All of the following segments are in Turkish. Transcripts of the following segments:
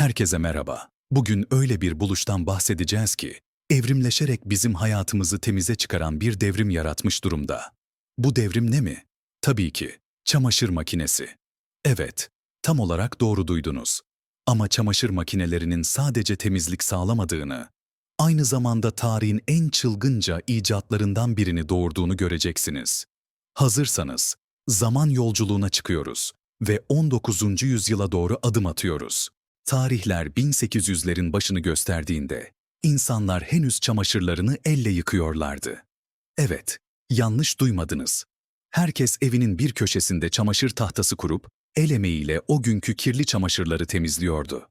Herkese merhaba. Bugün öyle bir buluştan bahsedeceğiz ki, evrimleşerek bizim hayatımızı temize çıkaran bir devrim yaratmış durumda. Bu devrim ne mi? Tabii ki, çamaşır makinesi. Evet, tam olarak doğru duydunuz. Ama çamaşır makinelerinin sadece temizlik sağlamadığını, aynı zamanda tarihin en çılgınca icatlarından birini doğurduğunu göreceksiniz. Hazırsanız, zaman yolculuğuna çıkıyoruz ve 19. yüzyıla doğru adım atıyoruz. Tarihler 1800'lerin başını gösterdiğinde insanlar henüz çamaşırlarını elle yıkıyorlardı. Evet, yanlış duymadınız. Herkes evinin bir köşesinde çamaşır tahtası kurup el emeğiyle o günkü kirli çamaşırları temizliyordu.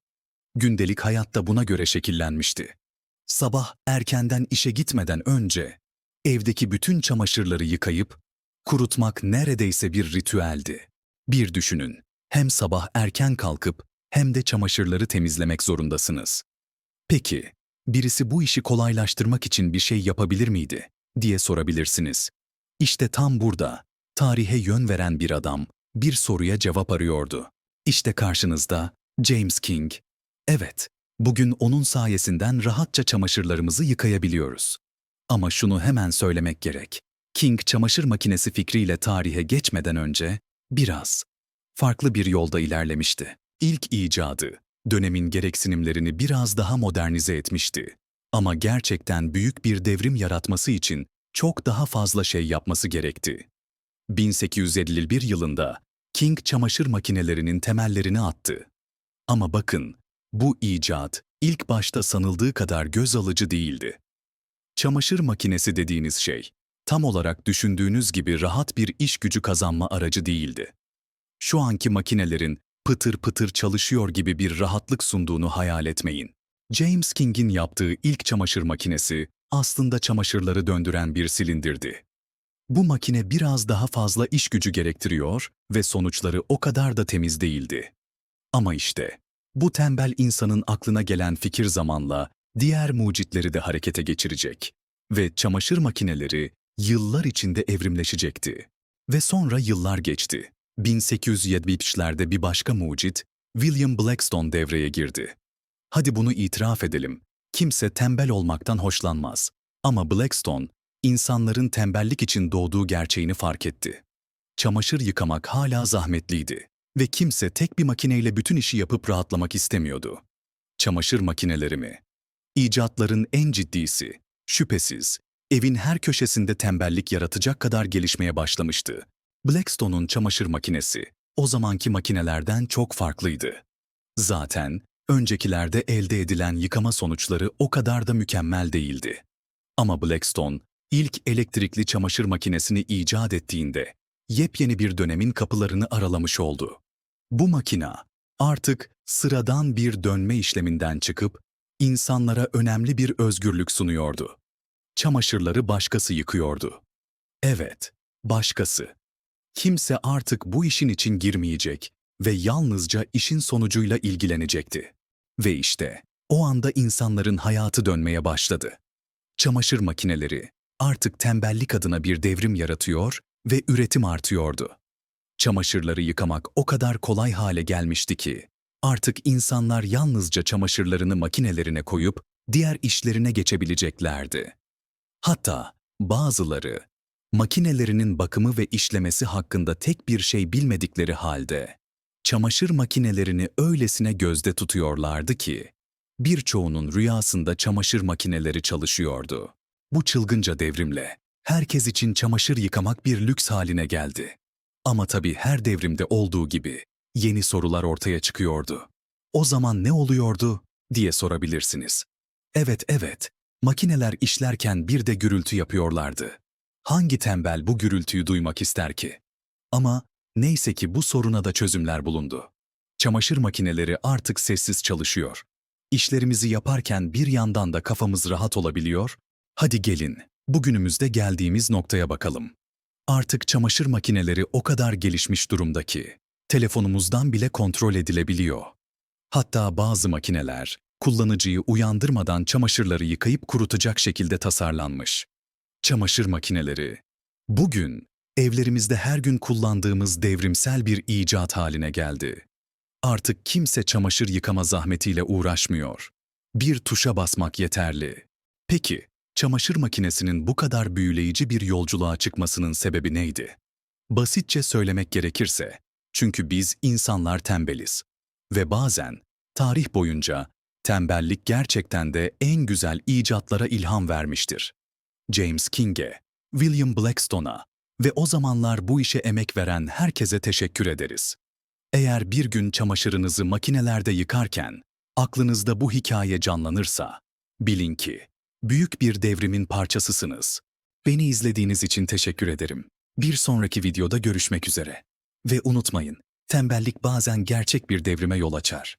Gündelik hayatta buna göre şekillenmişti. Sabah erkenden işe gitmeden önce evdeki bütün çamaşırları yıkayıp kurutmak neredeyse bir ritüeldi. Bir düşünün, hem sabah erken kalkıp hem de çamaşırları temizlemek zorundasınız. Peki, birisi bu işi kolaylaştırmak için bir şey yapabilir miydi diye sorabilirsiniz. İşte tam burada tarihe yön veren bir adam bir soruya cevap arıyordu. İşte karşınızda James King. Evet, bugün onun sayesinden rahatça çamaşırlarımızı yıkayabiliyoruz. Ama şunu hemen söylemek gerek. King çamaşır makinesi fikriyle tarihe geçmeden önce biraz farklı bir yolda ilerlemişti. İlk icadı, dönemin gereksinimlerini biraz daha modernize etmişti. Ama gerçekten büyük bir devrim yaratması için çok daha fazla şey yapması gerekti. 1851 yılında King çamaşır makinelerinin temellerini attı. Ama bakın, bu icat ilk başta sanıldığı kadar göz alıcı değildi. Çamaşır makinesi dediğiniz şey, tam olarak düşündüğünüz gibi rahat bir iş gücü kazanma aracı değildi. Şu anki makinelerin pıtır pıtır çalışıyor gibi bir rahatlık sunduğunu hayal etmeyin. James King'in yaptığı ilk çamaşır makinesi aslında çamaşırları döndüren bir silindirdi. Bu makine biraz daha fazla iş gücü gerektiriyor ve sonuçları o kadar da temiz değildi. Ama işte bu tembel insanın aklına gelen fikir zamanla diğer mucitleri de harekete geçirecek ve çamaşır makineleri yıllar içinde evrimleşecekti. Ve sonra yıllar geçti. 1870'lerde bir başka mucit, William Blackstone devreye girdi. Hadi bunu itiraf edelim. Kimse tembel olmaktan hoşlanmaz. Ama Blackstone, insanların tembellik için doğduğu gerçeğini fark etti. Çamaşır yıkamak hala zahmetliydi ve kimse tek bir makineyle bütün işi yapıp rahatlamak istemiyordu. Çamaşır makineleri mi? İcatların en ciddisi, şüphesiz, evin her köşesinde tembellik yaratacak kadar gelişmeye başlamıştı. Blackstone'un çamaşır makinesi o zamanki makinelerden çok farklıydı. Zaten öncekilerde elde edilen yıkama sonuçları o kadar da mükemmel değildi. Ama Blackstone ilk elektrikli çamaşır makinesini icat ettiğinde yepyeni bir dönemin kapılarını aralamış oldu. Bu makina artık sıradan bir dönme işleminden çıkıp insanlara önemli bir özgürlük sunuyordu. Çamaşırları başkası yıkıyordu. Evet, başkası. Kimse artık bu işin için girmeyecek ve yalnızca işin sonucuyla ilgilenecekti. Ve işte o anda insanların hayatı dönmeye başladı. Çamaşır makineleri artık tembellik adına bir devrim yaratıyor ve üretim artıyordu. Çamaşırları yıkamak o kadar kolay hale gelmişti ki artık insanlar yalnızca çamaşırlarını makinelerine koyup diğer işlerine geçebileceklerdi. Hatta bazıları makinelerinin bakımı ve işlemesi hakkında tek bir şey bilmedikleri halde çamaşır makinelerini öylesine gözde tutuyorlardı ki birçoğunun rüyasında çamaşır makineleri çalışıyordu. Bu çılgınca devrimle herkes için çamaşır yıkamak bir lüks haline geldi. Ama tabii her devrimde olduğu gibi yeni sorular ortaya çıkıyordu. O zaman ne oluyordu diye sorabilirsiniz. Evet evet, makineler işlerken bir de gürültü yapıyorlardı. Hangi tembel bu gürültüyü duymak ister ki? Ama neyse ki bu soruna da çözümler bulundu. Çamaşır makineleri artık sessiz çalışıyor. İşlerimizi yaparken bir yandan da kafamız rahat olabiliyor. Hadi gelin, bugünümüzde geldiğimiz noktaya bakalım. Artık çamaşır makineleri o kadar gelişmiş durumda ki telefonumuzdan bile kontrol edilebiliyor. Hatta bazı makineler kullanıcıyı uyandırmadan çamaşırları yıkayıp kurutacak şekilde tasarlanmış. Çamaşır makineleri. Bugün evlerimizde her gün kullandığımız devrimsel bir icat haline geldi. Artık kimse çamaşır yıkama zahmetiyle uğraşmıyor. Bir tuşa basmak yeterli. Peki, çamaşır makinesinin bu kadar büyüleyici bir yolculuğa çıkmasının sebebi neydi? Basitçe söylemek gerekirse, çünkü biz insanlar tembeliz. Ve bazen, tarih boyunca, tembellik gerçekten de en güzel icatlara ilham vermiştir. James King'e, William Blackstone'a ve o zamanlar bu işe emek veren herkese teşekkür ederiz. Eğer bir gün çamaşırınızı makinelerde yıkarken aklınızda bu hikaye canlanırsa, bilin ki büyük bir devrimin parçasısınız. Beni izlediğiniz için teşekkür ederim. Bir sonraki videoda görüşmek üzere. Ve unutmayın, tembellik bazen gerçek bir devrime yol açar.